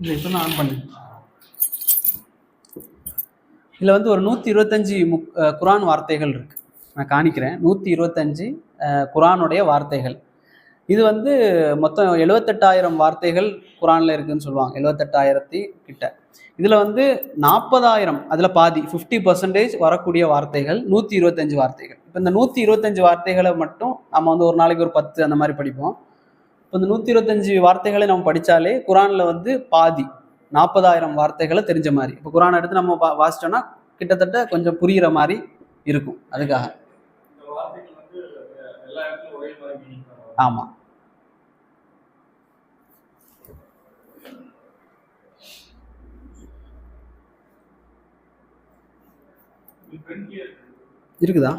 இல்லை இப்போ நான் ஆன் பண்ணேன். இதில் வந்து ஒரு நூற்றி இருபத்தஞ்சி முக் குரான் வார்த்தைகள் இருக்கு. நான் காணிக்கிறேன். நூற்றி இருபத்தஞ்சி குரானுடைய வார்த்தைகள். இது வந்து மொத்தம் எழுவத்தெட்டாயிரம் வார்த்தைகள் குரானில் இருக்குன்னு சொல்லுவாங்க. எழுவத்தெட்டாயிரத்தி கிட்ட. இதில் வந்து நாற்பதாயிரம் அதில் பாதி ஃபிஃப்டி பர்சன்டேஜ் வரக்கூடிய வார்த்தைகள் நூற்றி இருபத்தஞ்சு வார்த்தைகள். இப்போ இந்த நூற்றி இருபத்தஞ்சு வார்த்தைகளை மட்டும் நம்ம வந்து ஒரு நாளைக்கு ஒரு பத்து அந்த மாதிரி படிப்போம். இப்போ இந்த நூற்றி இருபத்தஞ்சு வார்த்தைகளை நம்ம படித்தாலே குரானில் வந்து பாதி நாற்பதாயிரம் வார்த்தைகளை தெரிஞ்ச மாதிரி. இப்போ குரான் எடுத்து நம்ம வா- வாசிச்சோம்னா கிட்டத்தட்ட கொஞ்சம் புரிகிற மாதிரி இருக்கும் அதுக்காக. ஆமாம் இருக்குதா வந்து எல்லா இடத்துலயும் ஒரே மாதிரி மீனிங் ஆமாம் ஃப்ரெண்ட்லியே இருக்குதா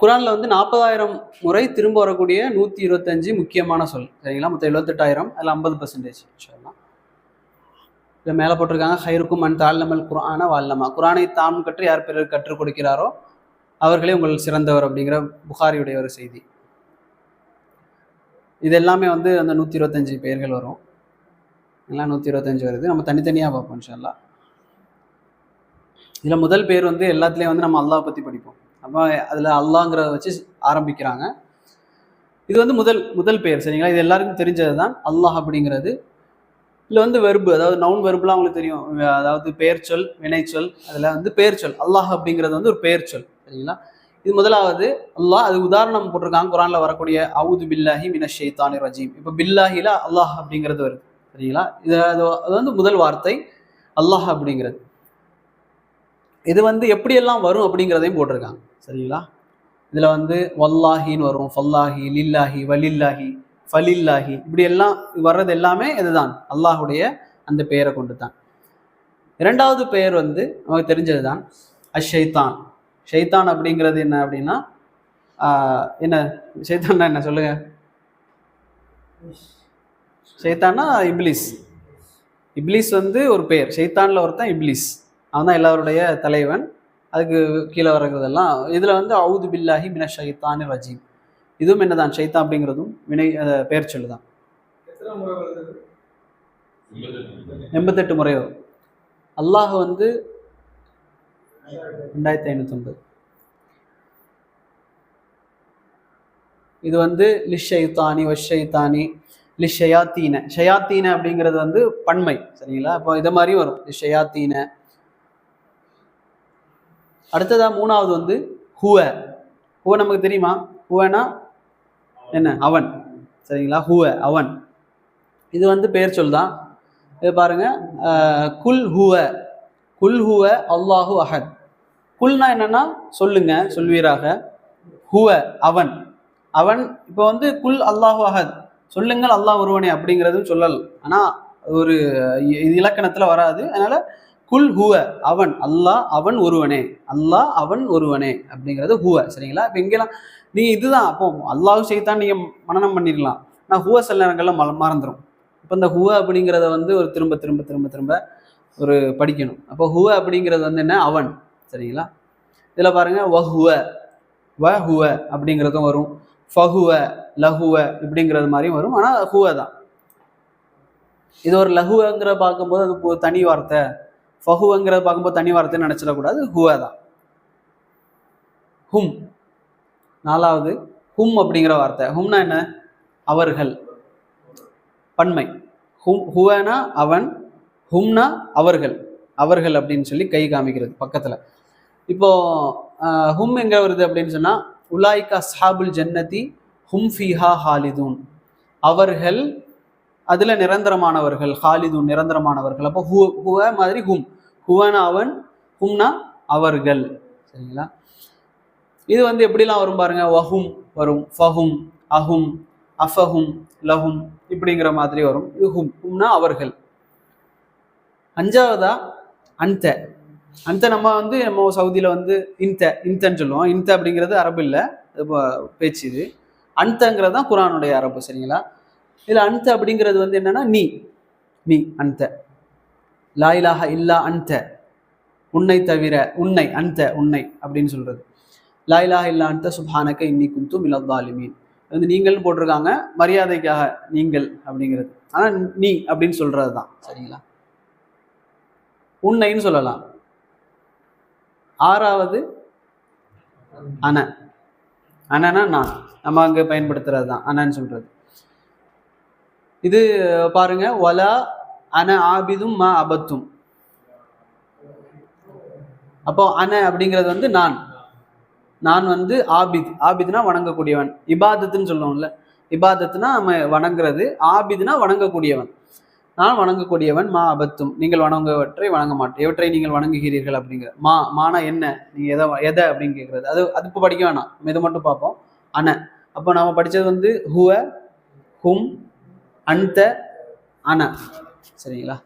குரானில் வந்து நாற்பதாயிரம் முறை திரும்ப வரக்கூடிய நூற்றி இருபத்தஞ்சு முக்கியமான சொல். சரிங்களா? மொத்தம் எழுபத்தெட்டாயிரம் அதில் ஐம்பது பர்சன்டேஜ் சொல்லலாம். இதில் மேலே போட்டிருக்காங்க ஹைருக்கும் அன் தாழ்நமல் குரான வால்லமா. குரானை தாம் கற்று யார் பிறர் கற்றுக் கொடுக்கிறாரோ அவர்களே உங்கள் சிறந்தவர் அப்படிங்கிற புகாரியுடைய ஒரு செய்தி. இது எல்லாமே வந்து அந்த நூற்றி இருபத்தஞ்சு பெயர்கள் வரும். எல்லாம் நூற்றி இருபத்தஞ்சு வருது. நம்ம தனித்தனியாக பார்ப்போம் இன்ஷால்லா இதில் முதல் பேர் வந்து எல்லாத்துலேயும் வந்து நம்ம அல்லாஹ் பற்றி படிப்போம். அப்போ அதில் அல்லாங்கிறத வச்சு ஆரம்பிக்கிறாங்க. இது வந்து முதல் முதல் பெயர் சரிங்களா? இது எல்லாருக்கும் தெரிஞ்சது தான் அல்லாஹ் அப்படிங்கிறது. இல்லை வந்து வெறுப்பு அதாவது நவுன் வெறுப்புலாம் உங்களுக்கு தெரியும். அதாவது பெயர் சொல் வினைச்சொல் அதில் வந்து பெயர் சொல். அல்லாஹ் அப்படிங்கிறது வந்து ஒரு பெயர் சொல் சரிங்களா? இது முதலாவது அல்லாஹ் அது உதாரணம் போட்டிருக்காங்க குரானில் வரக்கூடிய அவுது பில்லாஹி மின ஷைத்தானி ரஜீம். இப்போ பில்லாஹில அல்லாஹ் அப்படிங்கிறது வருது சரிங்களா? இது அது அது வந்து முதல் வார்த்தை அல்லாஹ் அப்படிங்கிறது. இது வந்து எப்படியெல்லாம் வரும் அப்படிங்கிறதையும் போட்டிருக்காங்க. சரிங்களா? இதில் வந்து வல்லாஹின்னு வரும். ஃபல்லாஹி லில்லாஹி வலில்லாஹி ஃபலில்லாஹி. இப்படி எல்லாம் வர்றது எல்லாமே இதுதான். அல்லாஹுடைய அந்த பெயரை கொண்டு தான் இரண்டாவது பெயர் வந்து நமக்கு தெரிஞ்சது தான் அஷைத்தான். ஷைத்தான் அப்படிங்கிறது என்ன அப்படின்னா என்ன ஷைத்தான்னா என்ன சொல்லுங்க? ஷைத்தான்னா இப்லிஸ். இப்லிஸ் வந்து ஒரு பெயர். ஷைத்தானில் ஒருத்தன் இப்லிஸ். அவன் தான் எல்லாருடைய தலைவன். அதுக்கு கீழே வர்றதெல்லாம் இதில் வந்து அவுது பில்லாஹி மின ஷைத்தான் ரஜீம். இதுவும் என்னதான் ஷைத்தான் அப்படிங்கிறதும் வினை பெயர் சொல்லு தான் எண்பத்தெட்டு முறை வரும். அல்லாஹ் வந்து ரெண்டாயிரத்தி ஐநூற்றம்பது இது வந்து லிஷைத்தானி வஷைத்தானி லிஷயாத்தீன ஷயாத்தீன. அப்படிங்கிறது வந்து பண்மை சரிங்களா? இப்போ இதை மாதிரி வரும். லிஷயாத்தீன அடுத்ததாக மூணாவது வந்து ஹுவ. ஹுவ நமக்கு தெரியுமா? ஹுவனா என்ன? அவன். சரிங்களா? ஹுவ அவன். இது வந்து பெயர் சொல் தான். இது பாருங்க குல் ஹுவ. குல் ஹுவ அல்லாஹு அஹத். குல்னா என்னன்னா சொல்லுங்க சொல்வீராக. ஹுவ அவன். அவன் இப்போ வந்து குல் அல்லாஹு அஹத். சொல்லுங்கள் அல்லாஹ் ஒருவனே அப்படிங்கிறதும் சொல்லல். ஆனால் ஒரு இது இலக்கணத்தில் வராது. அதனால குல் ஹுவ அவன் அல்லாஹ் அவன் ஒருவனே அல்லாஹ் அவன் ஒருவனே அப்படிங்கிறது ஹுவ சரிங்களா? இப்போ இங்கெல்லாம் நீங்கள் இதுதான் அப்போ அல்லாஹ் செய்தான் நீங்கள் மனநம் பண்ணிடலாம் ஆனால் ஹுவ சில நேரங்களில் மல மறந்துடும் இப்போ இந்த ஹுவ அப்படிங்கிறத வந்து ஒரு திரும்ப திரும்ப திரும்ப திரும்ப ஒரு படிக்கணும். அப்போ ஹுவ அப்படிங்கிறது வந்து என்ன? அவன் சரிங்களா? இதில் பாருங்க வஹுவ வ ஹுவ அப்படிங்கிறதும் வரும். ஃபஹுவ லஹுவ இப்படிங்கிறது மாதிரியும் வரும். ஆனால் ஹுவ தான். இது ஒரு லகுவங்கிற பார்க்கும்போது அது தனி வார்த்தை. ஃபஹுங்கிறத பார்க்கும்போது தனி வார்த்தைன்னு நினச்சிடக்கூடாது. ஹுவா தான் ஹும். நாலாவது ஹும் அப்படிங்கிற வார்த்தை. ஹும்னா என்ன? அவர்கள். பன்மை. ஹும் ஹுவனா அவன் ஹும்னா அவர்கள். அவர்கள் அப்படின்னு சொல்லி கை காமிக்கிறது பக்கத்தில். இப்போ ஹும் எங்க வருது அப்படின்னு சொன்னால் உலாய்கா சாபுல் ஜன்னதி ஹும் ஃபிஹா ஹாலிதூன். அவர்கள் அதுல நிரந்தரமானவர்கள் ஹாலிது நிரந்தரமானவர்கள். அப்போ ஹு ஹுவ மாதிரி ஹும். ஹுவனா அவன் ஹும்னா அவர்கள். சரிங்களா? இது வந்து எப்படிலாம் வரும் பாருங்க? வஹும் வரும். ஃபஹும் அஹும் அஃபஹும் லஹும் இப்படிங்கிற மாதிரி வரும். இது ஹும் ஹும்னா அவர்கள். அஞ்சாவதா? அந்த அந்த நம்ம வந்து நம்ம சவுதியில் வந்து இன்த இன்தன்னு சொல்லுவோம். இன்த அப்படிங்கிறது அரபு இல்லை. பேச்சு இது. அந்தங்கிறது தான் குரானுடைய அரபு சரிங்களா? இதில் அன்த அப்படிங்கிறது வந்து என்னன்னா நீ. நீ அன்த. லாயிலாக இல்லா அன்த. உன்னை தவிர உன்னை அந்த உன்னை அப்படின்னு சொல்றது. லாயிலாக இல்லா அந்த சுபானக்க இன்னி குந்து மிலத்தாலிமீன் வந்து நீங்கள்னு போட்டிருக்காங்க மரியாதைக்காக நீங்கள் அப்படிங்கிறது. ஆனால் நீ அப்படின்னு சொல்றது தான் சரிங்களா? உன்னைன்னு சொல்லலாம். ஆறாவது அன அனனா நான். நம்ம அங்கே பயன்படுத்துறது தான் அனன்னு சொல்றது. இது பாருங்க ஒலா அன ஆபிதும் மா அபத்தும். அப்போ அன அப்படிங்கிறது வந்து நான். நான் வந்து ஆபித். ஆபித்னா வணங்கக்கூடியவன். இபாதத்துன்னு சொல்லுவோம்ல. இபாதத்துனா நம்ம வணங்குறது. ஆபித்னா வணங்கக்கூடியவன். நான் வணங்கக்கூடியவன் மா அபத்தும். நீங்கள் வணங்குவற்றை வணங்க மாட்டேன் எவற்றை நீங்கள் வணங்குகிறீர்கள் அப்படிங்கிற மா மானா என்ன? நீங்கள் எதை எதை அப்படின்னு கேட்கறது அது அது இப்போ படிக்க வேணாம். நம்ம இதை மட்டும் பார்ப்போம். அன. அப்போ நம்ம படித்தது வந்து ஹுவ ஹும் அந்த அன சரிங்களா?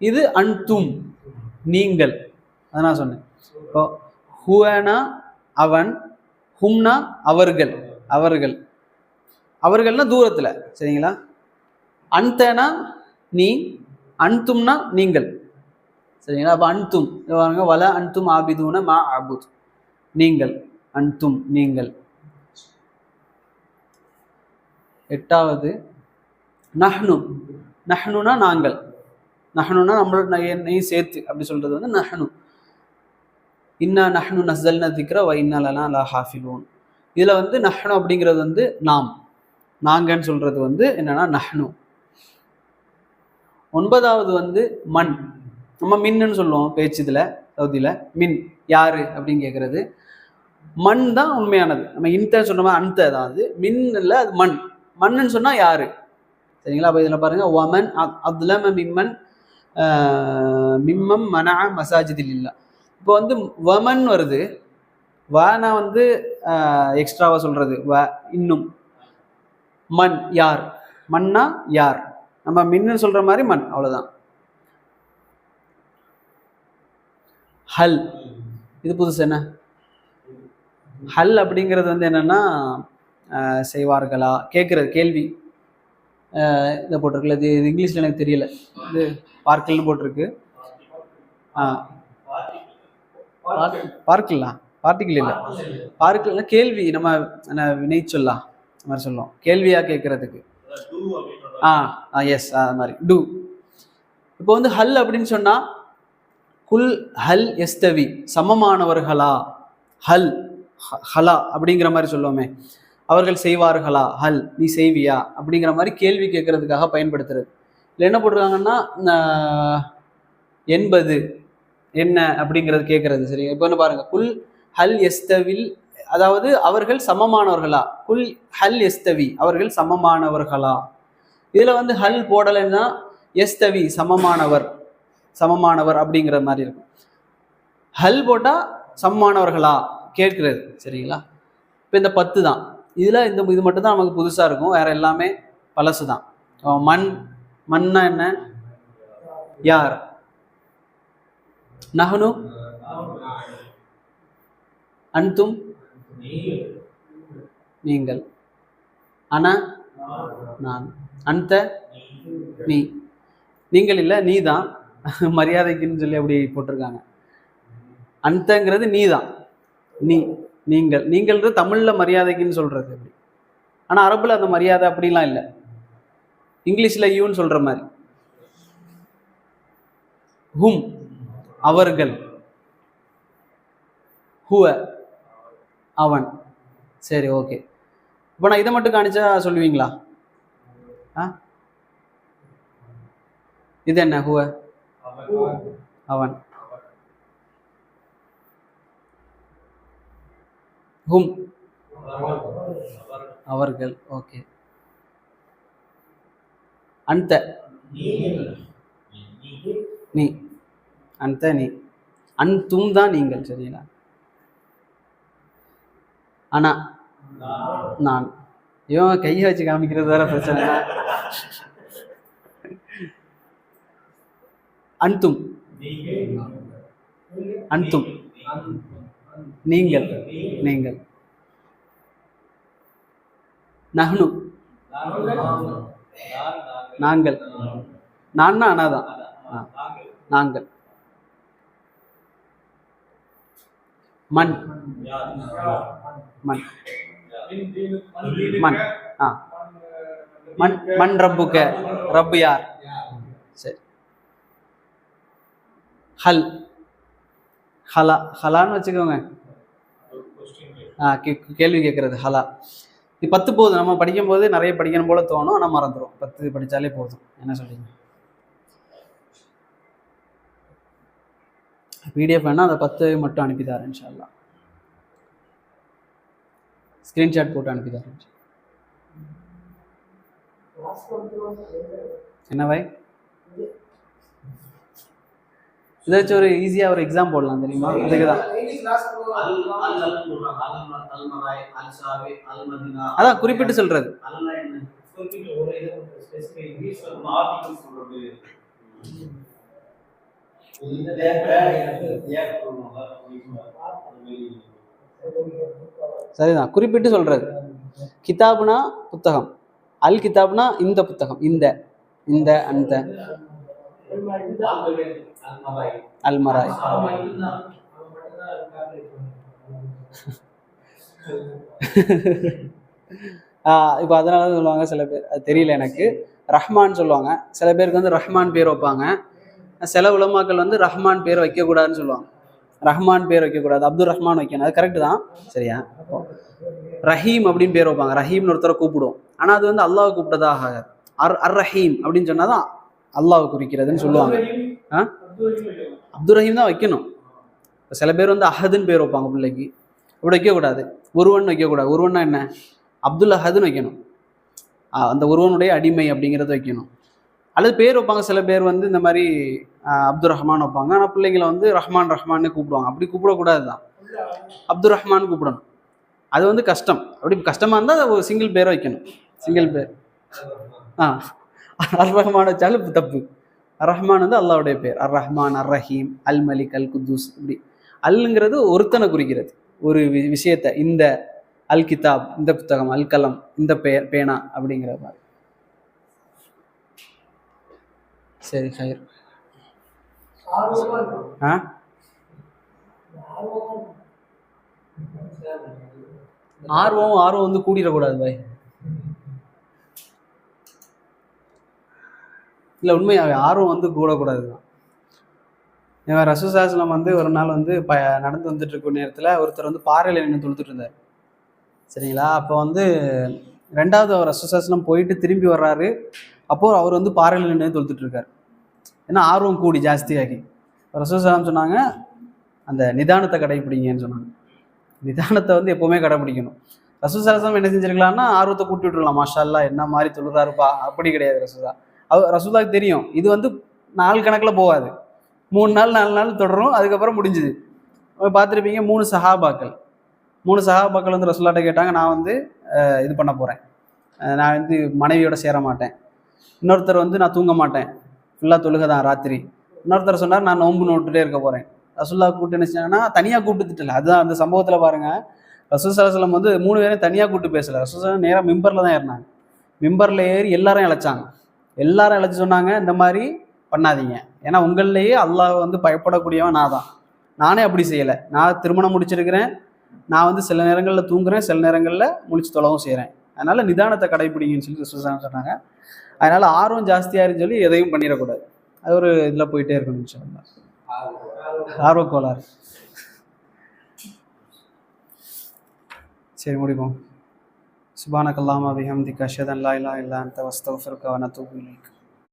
இது அன்தும் நீங்கள். அதான் நான் சொன்னேன். இப்போ ஹுவனா அவன் ஹும்னா அவர்கள் அவர்கள். அவர்கள்னா தூரத்தில் சரிங்களா? அன்தனா நீ அன்தும்னா நீங்கள். சரிங்களா? அப்போ அன்தும் பாருங்க வல அன்தும் ஆபிதுன மா ஆபுத் நீங்கள் அன்தும் நீங்கள். எட்டாவது நஹ்னு. நஹ்னுனா நாங்கள். நஹ்னுனா நம்மளோட என்னையும் சேர்த்து. அப்படி சொல்றது வந்து நஹ்னு. இன்னா நஹ்னு நசல்னா திக்ர வ இன்னா லா ஹாஃபிலூன். இதில் வந்து நஹ்னு அப்படிங்கிறது வந்து நாம். நாங்கன்னு சொல்றது வந்து என்னன்னா நஹ்னு. ஒன்பதாவது வந்து மண். நம்ம மின்னுன்னு சொல்லுவோம் பேச்சு இதில் சவுதியில். மின் யாரு? அப்படின்னு கேட்குறது மண் தான் உண்மையானது. நம்ம இன்த சொன்னோமா அந்த தான் அது. மின் இல்லை அது மண். மண்ணுன்னு சொன்னால் யாரு? சரிங்களா? அப்போ இதில் பாருங்கள் ஒமன் அத்லம மிம்மன் மிம்மம் மனா மசாஜிதில் இல்லா இப்போ வந்து வமன் வருது. வானா வந்து எக்ஸ்ட்ராவாக சொல்கிறது வ இன்னும். மண் யார்? மண்ணா யார்? நம்ம மின்னு சொல்கிற மாதிரி மண் அவ்வளோதான் ஹல் இது புதுசு என்ன? ஹல் அப்படிங்கிறது வந்து என்னன்னா செய்வார்களா? கேட்குறது கேள்வி. இதை போட்டிருக்குல்ல இது இது இங்கிலீஷில் எனக்கு தெரியல. இது பார்க்கல்னு போட்டிருக்கு. ஆ. பார்க்கலாம் பார்ட்டிக்கல் இல்லை. பார்க்கல கேள்வி. நம்ம என்ன வினை சொல்லலாம் அந்த மாதிரி சொல்லுவோம். கேள்வியா கேட்கறதுக்கு ஆ ஆ எஸ் அது மாதிரி. டு இப்போ வந்து ஹல் அப்படின்னு சொன்னால் குல் ஹல் எஸ்தவி. சமமானவர்களா? ஹல் ஹ- ஹலா அப்படிங்கிற மாதிரி சொல்லுவோமே. அவர்கள் செய்வார்களா? ஹல் நீ செய்வியா? அப்படிங்கிற மாதிரி கேள்வி கேட்கறதுக்காக பயன்படுத்துறது. இல்லை என்ன போட்டிருக்காங்கன்னா எண்பது என்ன அப்படிங்கிறது கேட்கறது சரி இப்போ என்ன பாருங்க குல் ஹல் எஸ்தவில் அதாவது அவர்கள் சமமானவர்களா? குல் ஹல் எஸ்தவி அவர்கள் சமமானவர்களா? இதில் வந்து ஹல் போடலைன்னா எஸ்தவி சமமானவர் சமமானவர் அப்படிங்கிற மாதிரி இருக்கும். ஹல் போட்டால் சமமானவர்களா? கேட்கிறது சரிங்களா? இப்போ இந்த பத்து தான் இதில் இந்த இது மட்டும்தான் நமக்கு புதுசாக இருக்கும். வேற எல்லாமே பழசு தான் மண் மண்ணா என்ன? யார்? நகனு? அன்தும்? நீங்கள். அனா? நான். அந்த நீ. நீங்கள் இல்லை நீ தான் மரியாதைக்குன்னு சொல்லி அப்படி போட்டிருக்காங்க. அந்தங்கிறது நீ தான் நீ. நீங்கள் நீங்கள்ன்றது தமிழ்ல மரியாதைக்குன்னு சொல்றது அப்படி. ஆனா அரபுல அந்த மரியாதை அப்படிலாம் இல்லை. இங்கிலீஷ்ல யூன்னு சொல்ற மாதிரி. ஹும் அவர்கள். ஹுவ அவன். சரி ஓகே. இப்போ நான் இதை மட்டும் காணிச்சா சொல்லுவீங்களா? ஆ? இது என்ன ஹுவ? அவன். ஹும். அவர்கள் ஓகே அந்த நீ. அந்த நீ. அன்தும் தான் நீங்கள் சரிங்களா? ஆனா நான். இவன் கையை வச்சு காமிக்கிறது வேற பிரச்சனை. அன்தும். அன்தும். நீங்கள் நீங்கள். நஹ்னு. நாங்கள். நான்னா அனாதான் நாங்கள். மண். மண். மண். ஆ. மண் மண் ரப்புக்க. ரப்பு யார்? சரி. ஹல். ஹலா ஹலான்னு வச்சுக்கோங்க. ஆ கேள்வி கேட்கறது ஹலா. இது பத்து போதும். நம்ம படிக்கும்போது நிறைய படிக்கணும் போல தோணும். ஆனால் மறந்துடும் பத்து படித்தாலே போதும். என்ன சொல்றீங்க? பிடிஎஃப் வேணால் அந்த பத்து மட்டும் அனுப்பி தரேன் இன்ஷால்லா ஸ்க்ரீன்ஷாட் போட்டு அனுப்பி என்ன பாய்? இதை வச்சு ஒரு ஈஸியாக ஒரு எக்ஸாம் போடலாம் தெரியுமா? அதுக்கு தான் அதான் குறிப்பிட்டு சொல்றது. சரிதான். குறிப்பிட்டு சொல்றது. கிதாப்னா புத்தகம். அல் கிதாப்னா இந்த புத்தகம். இந்த இந்த அந்த. அல்மராய் இப்போ அதனால தான் சொல்லுவாங்க சில பேர். அது தெரியல எனக்கு. ரஹ்மான் சொல்லுவாங்க. சில பேருக்கு வந்து ரஹ்மான் பேர் வைப்பாங்க. சில உலமாக்கள் வந்து ரஹ்மான் பேர் வைக்கக்கூடாதுன்னு சொல்லுவாங்க. ரஹ்மான் பேர் வைக்கக்கூடாது. அப்துல் ரஹ்மான் வைக்கணும். அது கரெக்டு தான். சரியா? ரஹீம் அப்படின்னு பேர் வைப்பாங்க. ரஹீம்னு ஒருத்தரை கூப்பிடுவோம். ஆனால் அது வந்து அல்லாஹ் கூப்பிட்டதாக. அர் அர் ரஹீம் அப்படின்னு சொன்னால் தான் அல்லாஹ் குறிக்கிறதுன்னு சொல்லுவாங்க. ஆ? அப்துல் ரஹீம் தான் வைக்கணும். இப்போ சில பேர் வந்து அஹதுன்னு பேர் வைப்பாங்க பிள்ளைக்கு. அப்படி வைக்கக்கூடாது. ஒருவன் வைக்கக்கூடாது. ஒருவன்னா என்ன? அப்துல் அஹதுன்னு வைக்கணும். ஆ, அந்த ஒருவனுடைய அடிமை அப்படிங்கிறத வைக்கணும். அல்லது பேர் வைப்பாங்க. சில பேர் வந்து இந்த மாதிரி அப்துல் ரஹ்மான் வைப்பாங்க. ஆனால் பிள்ளைங்களை வந்து ரஹ்மான் ரஹ்மான்னு கூப்பிடுவாங்க. அப்படி கூப்பிடக்கூடாது தான் அப்துல் ரஹ்மான் கூப்பிடணும். அது வந்து கஷ்டம். அப்படி கஷ்டமாக இருந்தால் ஒரு சிங்கிள் பேரை வைக்கணும். சிங்கிள் பேர். ஆ அர் ரஹ்மான் வச்சாலும் தப்பு. அர் ரஹ்மான் வந்து அல்லாவுடைய பேர் அர் ரஹ்மான் அர் ரஹீம் அல் மலிக் அல் குத்தூஸ் இப்படி. அல்ங்கிறது ஒருத்தனை குறிக்கிறது. ஒரு வி- விஷயத்தை இந்த அல் கிதாப் இந்த புத்தகம் அல் கலம் இந்த பெயர் பேனா அப்படிங்கிற மாதிரி. சரி ஹயர் ஆ? ஆர்வம் ஆர்வம் வந்து கூடிடக்கூடாது பாய். இல்லை உண்மையாகவே ஆர்வம் வந்து கூடக்கூடாது தான் இவன் ரசுசாசனம் வந்து ஒரு நாள் வந்து ப நடந்து வந்துட்டு இருக்க நேரத்தில் ஒருத்தர் வந்து பாறையில் நின்று தொழுத்துட்டு இருந்தார் சரிங்களா? அப்போ வந்து ரெண்டாவது அவர் ரசூசாஸ்லம் போயிட்டு திரும்பி வர்றாரு. அப்போது அவர் வந்து பாறையில் நின்று தொழுத்துட்டு இருக்கார் ஏன்னா ஆர்வம் கூடி ஜாஸ்தியாகி. ரசூசாலம் சொன்னாங்க அந்த நிதானத்தை கடைப்பிடிங்கன்னு சொன்னாங்க. நிதானத்தை வந்து எப்போவுமே கடைப்பிடிக்கணும். ரசூசாசம் என்ன செஞ்சிருக்கலாம்னா ஆர்வத்தை கூட்டி விட்டுருலாம் மாஷா என்ன மாதிரி தொழுறாருப்பா? அப்படி கிடையாது ரசூசா அது ரசூலாக்கு தெரியும். இது வந்து நாள் கணக்கில் போகாது. மூணு நாள் நாலு நாள் தொடரும் அதுக்கப்புறம் முடிஞ்சுது. பார்த்துருப்பீங்க மூணு சஹாபாக்கள். மூணு சஹாபாக்கள் வந்து ரசூலாட்ட கேட்டாங்க நான் வந்து இது பண்ண போகிறேன் நான் வந்து மனைவியோட சேர மாட்டேன். இன்னொருத்தர் வந்து நான் தூங்க மாட்டேன். ஃபுல்லாக தொழுகை தான் ராத்திரி. இன்னொருத்தர் சொன்னார் நான் நோன்பு நோட்டுட்டே இருக்க போகிறேன் ரசூல்லா கூப்பிட்டு என்ன தனியாக கூப்பிட்டு திட்டல. அதுதான் அந்த சம்பவத்தில் பாருங்கள் ரசூல் சலசலம் வந்து மூணு பேரையும் தனியாக கூப்பிட்டு பேசலை. ரசூல் நேராக மிம்பரில் தான் ஏறினாங்க. மிம்பரில் ஏறி எல்லாரும் இழைச்சாங்க எல்லாரும் அழைச்சி சொன்னாங்க இந்த மாதிரி பண்ணாதீங்க. ஏன்னா உங்கள்லேயே அல்லாஹ் வந்து பயப்படக்கூடியவன் நான் தான். நானே அப்படி செய்யலை. நான் திருமணம் முடிச்சிருக்கிறேன். நான் வந்து சில நேரங்களில் தூங்குறேன் சில நேரங்களில் முழிச்சு தொலைவும் செய்கிறேன் அதனால் நிதானத்தை கடைப்பிடிங்கன்னு சொல்லி ரசூல் சொன்னாங்க. அதனால் ஆர்வம் ஜாஸ்தியாருன்னு சொல்லி எதையும் பண்ணிடக்கூடாது. அது ஒரு இதில் போயிட்டே இருக்கணும் இன்ஷா ஆர்வக்கோளாறு. கோளாறு சரி முடிப்போம். சுபானக்கல்லாமா பிஹம்திக அஷ்ஹது அன் லா இலாஹா இல்லா அன்த வஸ்தக்ஃபிருக வ நத்தூபு இலைக்